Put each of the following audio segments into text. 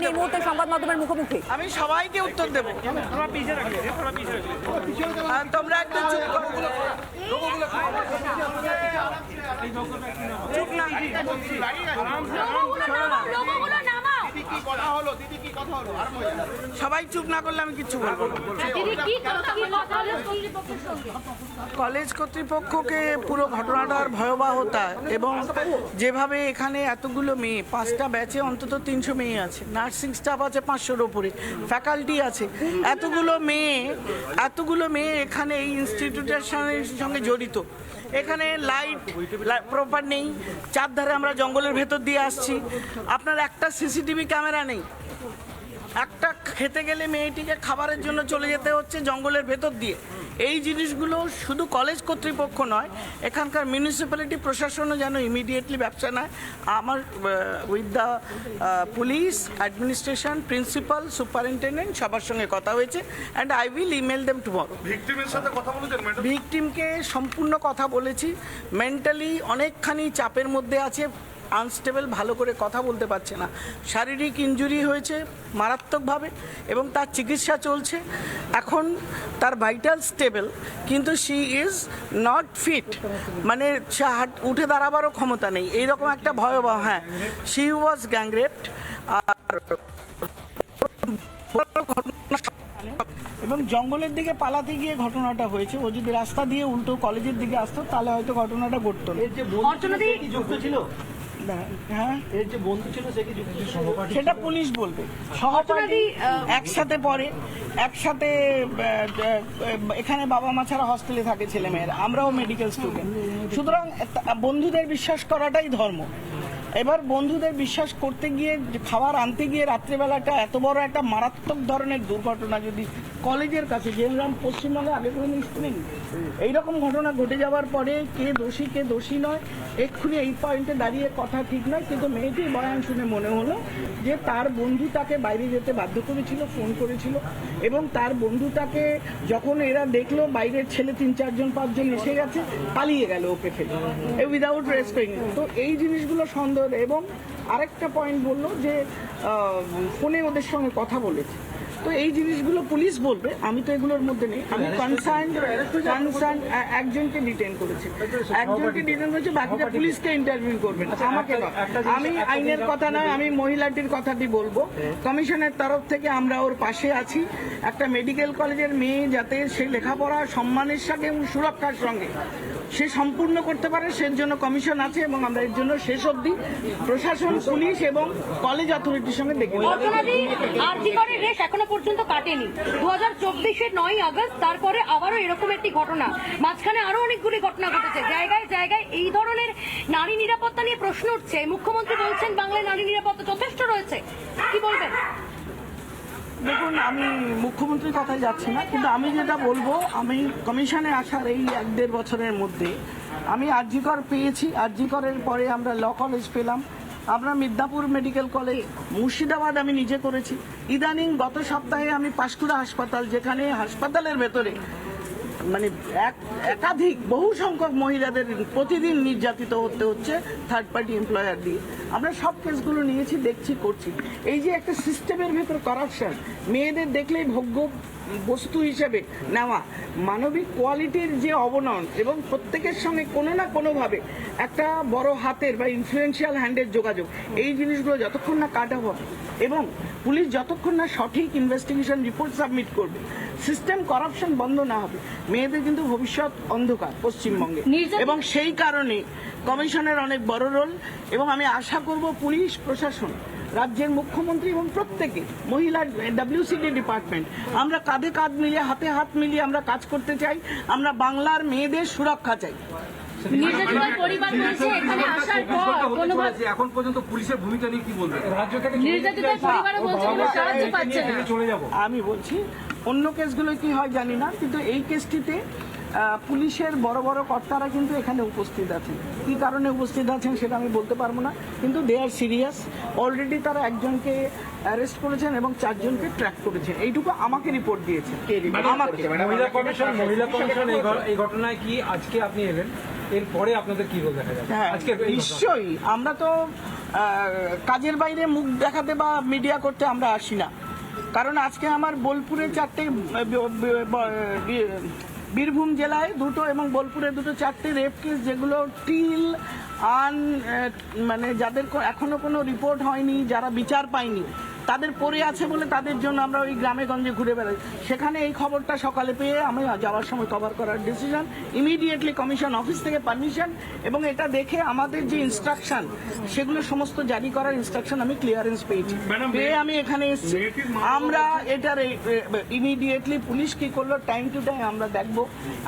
তিনি এই মুহূর্তে সংবাদ মাধ্যমের মুখোমুখি। আমি সবাইকে উত্তর দেব। তোমরা একটু চুপ করো। চুপ না। সবাই চুপ না করলে আমি কিচ্ছু বলব না। দিদি কি কথা? কি কথা হলো কর্তৃপক্ষের সঙ্গে? কলেজ কর্তৃপক্ষকে পুরো ঘটনাটার ভয়াবহতা এবং যেভাবে এখানে এতগুলো মেয়ে পাঁচটা ব্যাচে অন্তত তিনশো মেয়ে আছে নার্সিং স্টাফ আছে পাঁচশোর ওপরে ফ্যাকাল্টি আছে। এতগুলো মেয়ে এতগুলো মেয়ে এখানে এই ইনস্টিটিউটের সঙ্গে জড়িত। এখানে লাইট প্রপার নেই। চারধারে আমরা জঙ্গলের ভেতর দিয়ে আসছি। আপনার একটা সিসিটিভি ক্যামেরা নেই। একটা খেতে গেলে মেয়েটিকে খাবারের জন্য চলে যেতে হচ্ছে জঙ্গলের ভেতর দিয়ে। এই জিনিসগুলো শুধু কলেজ কর্তৃপক্ষ নয় এখানকার মিউনিসিপ্যালিটি প্রশাসনও যেন ইমিডিয়েটলি ব্যবসা নেয়। আমার with the police administration principal superintendent সবার সঙ্গে কথা হয়েছে and I will email them tomorrow ভিকটিমের সাথে কথা বলেছেন ম্যাডাম ভিকটিমকে সম্পূর্ণ কথা বলেছি। মেন্টালি অনেকখানি চাপের মধ্যে আছে। আনস্টেবল ভালো করে কথা বলতে পারছে না। শারীরিক ইনজুরি হয়েছে মারাত্মকভাবে এবং তার চিকিৎসা চলছে। এখন তার ভাইটাল স্টেবল কিন্তু শি ইজ নট ফিট মানে সে হাট- উঠে দাঁড়াবারও ক্ষমতা নেই। এইরকম একটা ভয়াবহ হ্যাঁ। শি ওয়াজ গ্যাংরেপড আর এবং জঙ্গলের দিকে পালাতে গিয়ে ঘটনাটা হয়েছে। ও যদি রাস্তা দিয়ে উল্টো কলেজের দিকে আসতো, তাহলে হয়তো ঘটনাটা ঘটতো না। হ্যাঁ। সেটা পুলিশ বলবে। সহপাঠী একসাথে পড়ে একসাথে এখানে বাবা মা ছাড়া হস্টেলে থাকে ছেলে মেয়েরা। আমরাও মেডিকেল স্টুডেন্ট সুতরাং বন্ধুদের বিশ্বাস করাটাই ধর্ম। এবার বন্ধুদের বিশ্বাস করতে গিয়ে খাবার আনতে গিয়ে রাত্রেবেলাটা এত বড় একটা মারাত্মক ধরনের দুর্ঘটনা যদি কলেজের কাছে যেরকম পশ্চিমবঙ্গে আগে কোনো নেই এইরকম ঘটনা ঘটে যাওয়ার পরে কে দোষী কে দোষী নয়, এক্ষুনি এই পয়েন্টে দাঁড়িয়ে কথা ঠিক নয়, কিন্তু মেয়েটির বয়ান শুনে মনে হলো যে তার বন্ধু তাকে বাইরে যেতে বাধ্য করেছিল, ফোন করেছিল, এবং তার বন্ধু তাকে যখন এরা দেখল, বাইরের ছেলে তিন চারজন, পাঁচজন এসে গেছে, পালিয়ে গেল ওকে ফেলে, এ উইদাউট রেস্পিং তো এই জিনিসগুলো সন্দেহ, এবং আরেকটা পয়েন্ট বলল যে ফোনে ওদের সঙ্গে কথা বলেছে। তো এই জিনিসগুলো পুলিশ বলবে আমি তো এগুলোর মধ্যে নেই। আমি কনসার্ন কনসার্ন একজনকে ডিটেন করেছি। একজনকে ডিটেন করেছে বাকিটা পুলিশকে ইন্টারভিউ করবেন আমাকে নয়। আমি আইনের কথা নয় আমি মহিলাটির কথাটি বলব। কমিশনের তরফ থেকে আমরা ওর পাশে আছি। একটা মেডিকেল কলেজের মেয়ে যাতে সে লেখাপড়া সম্মানের সাথে এবং সুরক্ষার সঙ্গে সে সম্পূর্ণ করতে পারে সের জন্য কমিশন আছে এবং আমরা এর জন্য শেষ অবধি প্রশাসন, পুলিশ এবং কলেজ অথরিটির সঙ্গে দেখে। অর্চনাদি রেশ এখনও পর্যন্ত কাটেনি। দু হাজার চব্বিশের নয় আগস্ট, তারপরে আবারও এরকম একটি ঘটনা। মাঝখানে আরও অনেকগুলি ঘটনা ঘটেছে। জায়গায় জায়গায় এই ধরনের নারী নিরাপত্তা নিয়ে প্রশ্ন উঠছে। মুখ্যমন্ত্রী বলছেন, বাংলায় নারী নিরাপত্তা যথেষ্ট রয়েছে। কি বলবেন? দেখুন, আমি মুখ্যমন্ত্রীর কথায় যাচ্ছি না, কিন্তু আমি যেটা বলব, আমি কমিশনে আসার এই এক দেড় বছরের মধ্যে আমি আরজিকর পেয়েছি। আরজিকরের পরে আমরা ল কলেজ পেলাম। আমরা মিদনাপুর মেডিকেল কলেজ মুর্শিদাবাদ আমি নিজে করেছি। ইদানিং গত সপ্তাহে আমি পাঁশকুড়া হাসপাতাল, যেখানে হাসপাতালের ভেতরে মানে এক, একাধিক বহু সংখ্যক মহিলাদের প্রতিদিন নির্যাতিত হতে হচ্ছে থার্ড পার্টি এমপ্লয়ার দিয়ে। আমরা সব কেসগুলো নিয়েছি দেখছি করছি। এই যে একটা সিস্টেমের ভেতর করাপশন মেয়েদের দেখলেই ভোগ্য বস্তু হিসেবে নেওয়া মানবিক কোয়ালিটির যে অবনয়ন এবং প্রত্যেকের সঙ্গে কোনো না কোনোভাবে একটা বড় হাতের বা ইনফ্লুয়েন্সিয়াল হ্যান্ডের যোগাযোগ এই জিনিসগুলো যতক্ষণ না কাটা হবে এবং পুলিশ যতক্ষণ না সঠিক ইনভেস্টিগেশন রিপোর্ট সাবমিট করবে সিস্টেম করাপশন বন্ধ না হবে মেয়েদের কিন্তু ভবিষ্যৎ অন্ধকার পশ্চিমবঙ্গে। এবং সেই কারণে কমিশনের অনেক বড় রোল এবং আমি আশা করব পুলিশ প্রশাসন রাজ্যের মুখ্যমন্ত্রী এবং প্রত্যেকে মহিলা ডাব্লিউসিডি ডিপার্টমেন্ট আমরা কাঁধে কাঁধ মিলিয়ে হাতে হাত মিলিয়ে আমরা কাজ করতে চাই আমরা বাংলার মেয়েদের সুরক্ষা চাই। নির্যাতিতার পরিবার বলছে এখানে পর্যন্ত পুলিশের ভূমিকা নিয়ে কি বলবেন? আমি বলছি অন্য কেসগুলো কি হয় জানি না কিন্তু এই কেসটিতে পুলিশের বড় বড় কর্তারা কিন্তু এখানে উপস্থিত আছেন। কী কারণে উপস্থিত আছেন সেটা আমি বলতে পারব না কিন্তু দে আর সিরিয়াস অলরেডি তারা একজনকে অ্যারেস্ট করেছেন এবং চারজনকে ট্র্যাক করেছেন। এইটুকু আমাকে রিপোর্ট দিয়েছে মহিলা কমিশন মহিলা কমিশন এই ঘটনায় কি আজকে আপনি এলেন? এরপরে আপনাদের কি রোল দেখা যাবে? হ্যাঁ আজকে নিশ্চয়ই। আমরা তো কাজের বাইরে মুখ দেখাতে বা মিডিয়া করতে আমরা আসি না। কারণ আজকে আমার বোলপুরে চারটে বি- বীরভূম জেলায় দুটো এবং বোলপুরে দুটো চারটি রেপ কেস যেগুলো টিল আন মানে যাদের এখনও এখনও কোনো রিপোর্ট হয়নি, যারা বিচার পায়নি। তাদের পড়ে আছে বলে তাদের জন্য আমরা ওই গ্রামে গঞ্জে ঘুরে বেড়াই। সেখানে এই খবরটা সকালে পেয়ে আমি যাওয়ার সময় কভার করার ডিসিশন ইমিডিয়েটলি কমিশন অফিস থেকে পারমিশন এবং এটা দেখে আমাদের যে ইনস্ট্রাকশন সেগুলো সমস্ত জারি করার ইনস্ট্রাকশন আমি ক্লিয়ারেন্স পেয়েছি। পেয়ে আমি এখানে এসেছি। আমরা এটার ইমিডিয়েটলি পুলিশ কি করল টাইম টু টাইম আমরা দেখব।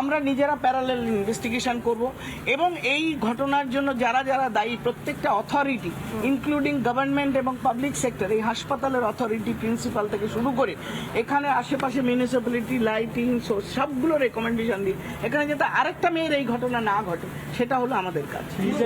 আমরা নিজেরা প্যারালেল ইনভেস্টিগেশন করব এবং এই ঘটনার জন্য যারা যারা দায়ী প্রত্যেকটা অথরিটি ইনক্লুডিং গভর্নমেন্ট এবং পাবলিক সেক্টর এই হাসপাতালের অথরিটি প্রিন্সিপাল থেকে শুরু করে এখানে আশেপাশে মিউনিসিপ্যালিটি লাইটিং সবগুলো রেকমেন্ডেশন দিই। এখানে যাতে আরেকটা মেয়ের এই ঘটনা না ঘটে সেটা হলো আমাদের কাজ।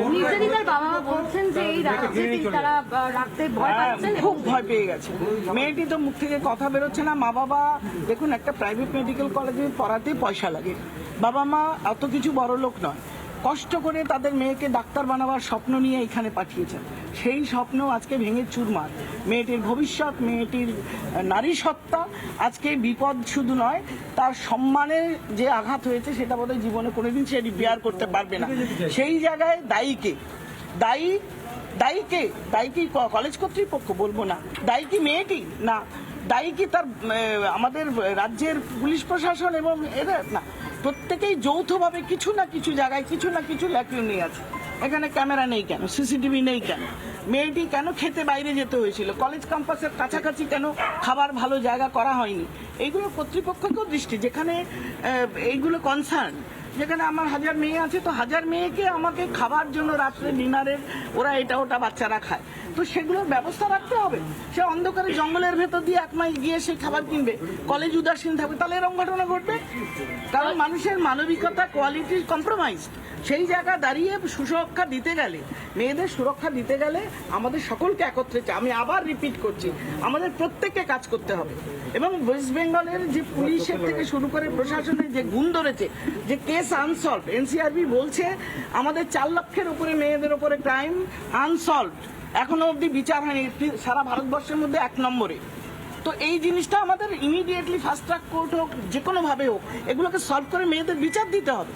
নির্যাতিতার বাবা মা বলছেন যে এই রাজ্যে তিনি- তারা আহ, রাখতে ভয় হ্যাঁ, পাচ্ছেন। এবং খুব ভয় পেয়ে গেছে। মেয়েটি তো মুখ থেকে কথা বেরোচ্ছে না। মা বাবা দেখুন একটা প্রাইভেট মেডিকেল কলেজে পড়াতে পয়সা লাগে। বাবা মা অত কিছু বড় লোক নয়। কষ্ট করে তাদের মেয়েকে ডাক্তার বানাবার স্বপ্ন নিয়ে এখানে পাঠিয়েছেন। সেই স্বপ্ন আজকে ভেঙে চুরমার। মেয়েটির ভবিষ্যৎ মেয়েটির নারী সত্তা আজকে বিপদ শুধু নয় তার সম্মানের যে আঘাত হয়েছে সেটা বোধহয় জীবনে কোনোদিন সে রিপেয়ার করতে পারবে না। সেই জায়গায় দায়ীকে দায়ী দায়ী কে? দায়ী কি ক- কলেজ কর্তৃপক্ষ? বলব না। দায়ী কি মেয়েটি? না। দায়ী কি তার আমাদের রাজ্যের পুলিশ প্রশাসন এবং এরা না। প্রত্যেকেই যৌথভাবে কিছু না কিছু জায়গায় কিছু না কিছু ল্যাকিউনি আছে। এখানে ক্যামেরা নেই কেন? সিসিটিভি নেই কেন? মেয়েটি কেন খেতে বাইরে যেতে হয়েছিল? কলেজ ক্যাম্পাসের কাছাকাছি কেন খাবার ভালো জায়গা করা হয়নি? এইগুলো কর্তৃপক্ষকেও দৃষ্টি। যেখানে এইগুলো কনসার্ন যেখানে আমার হাজার মেয়ে আছে, তো হাজার মেয়েকে আমাকে খাবার জন্য রাত্রে ডিনারের ওরা এটা ওটা বাচ্চারা খায়। তো সেগুলোর ব্যবস্থা রাখতে হবে। সে অন্ধকারে জঙ্গলের ভেতর দিয়ে এক মাইল গিয়ে সে খাবার কিনবে। কলেজ উদাসীন থাকবে। তাহলে এরকম ঘটনা ঘটবে? কারণ মানুষের মানবিকতা কোয়ালিটি কম্প্রোমাইজ সেই জায়গা দাঁড়িয়ে সুরক্ষা দিতে গেলে, মেয়েদের সুরক্ষা দিতে গেলে আমাদের সকলকে একত্রে আমি আবার রিপিট করছি, আমাদের প্রত্যেককে কাজ করতে হবে। এবং ওয়েস্ট বেঙ্গলের যে পুলিশের থেকে শুরু করে প্রশাসনের যে গুণ ধরেছে যে কেস আনসলভ এনসিআরবি বলছে, আমাদের চার লক্ষের উপরে মেয়েদের উপরে ক্রাইম আনসলভ এখনও অবধি বিচার হয়নি সারা ভারতবর্ষের মধ্যে এক নম্বরে। তো এই জিনিসটা আমাদের ইমিডিয়েটলি ফাস্ট ট্র্যাক কোর্ট হোক যে কোনোভাবে হোক, এগুলোকে সলভ করে মেয়েদের বিচার দিতে হবে।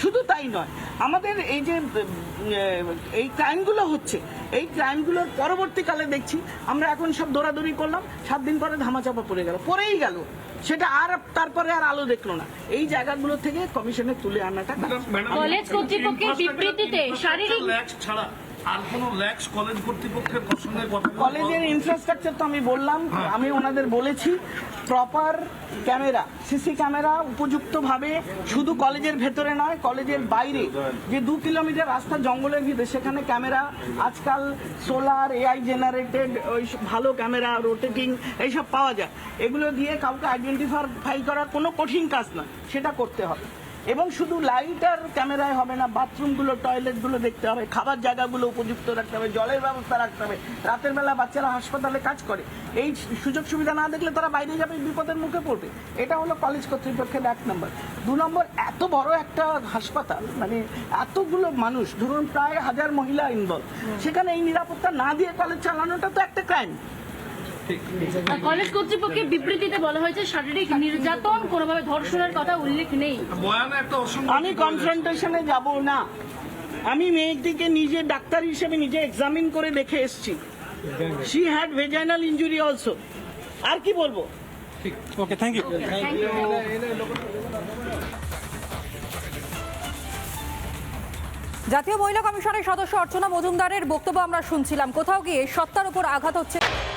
শুধু তাই নয় আমাদের এই যে এই ক্রাইমগুলো হচ্ছে এই ক্রাইমগুলোর পরবর্তীকালে দেখছি আমরা এখন সব দৌড়াদৌড়ি করলাম সাত দিন পরে ধামাচাপা পড়ে গেল পরেই গেল। সেটা আর তারপরে আর আলো দেখল না। এই জায়গাগুলো থেকে কমিশনে তুলে আনাটা কলেজ কর্তৃপক্ষের বিবৃতিতে শারীরিক ছাড়া আর কোনো ল্যাক্স কলেজ কর্তৃপক্ষের সঙ্গে কথা কলেজের ইনফ্রাস্ট্রাকচার তো আমি বললাম আমি ওনাদের বলেছি প্রপার ক্যামেরা সিসি ক্যামেরা উপযুক্তভাবে শুধু কলেজের ভেতরে নয় কলেজের বাইরে। যে দু কিলোমিটার রাস্তা জঙ্গলের ভিতরে সেখানে ক্যামেরা আজকাল সোলার এআই জেনারেটেড ওই ভালো ক্যামেরা রোটেটিং এইসব পাওয়া যায়। এগুলো দিয়ে কাউকে আইডেন্টিফাই করা কোনো কঠিন কাজ নয় সেটা করতে হবে। এবং শুধু লাইট আর ক্যামেরায় হবে না বাথরুমগুলো টয়লেটগুলো দেখতে হবে খাবার জায়গাগুলো উপযুক্ত রাখতে হবে জলের ব্যবস্থা রাখতে হবে। রাতের বেলা বাচ্চারা হাসপাতালে কাজ করে। এই সুযোগ সুবিধা না দেখলে তারা বাইরে যাবে বিপদের মুখে পড়বে। এটা হলো কলেজ কর্তৃপক্ষের এক নম্বর। দু নম্বর এত বড় একটা হাসপাতাল মানে এতগুলো মানুষ ধরুন প্রায় হাজার মহিলা ইনভলভ সেখানে এই নিরাপত্তা না দিয়ে কলেজ চালানোটা তো একটা ক্রাইম কলেজ কর্তৃপক্ষের বিবৃতিতে বলা হয়েছে শারীরিক নির্যাতন কোনোভাবে ধর্ষণের কথা উল্লেখ নেই। আমি কনফ্রন্টেশনে যাব না। আমি মেয়েটিকে নিজে ডাক্তার হিসেবে নিজে এক্সামিন করে দেখে এসেছি। She had vaginal injury also আর কি বলব? ওকে থ্যাংক ইউ জাতীয় মহিলা কমিশনের সদস্য অর্চনা মজুমদারের বক্তব্য আমরা শুনছিলাম। কোথাও গিয়ে সত্তার উপর আঘাত হচ্ছে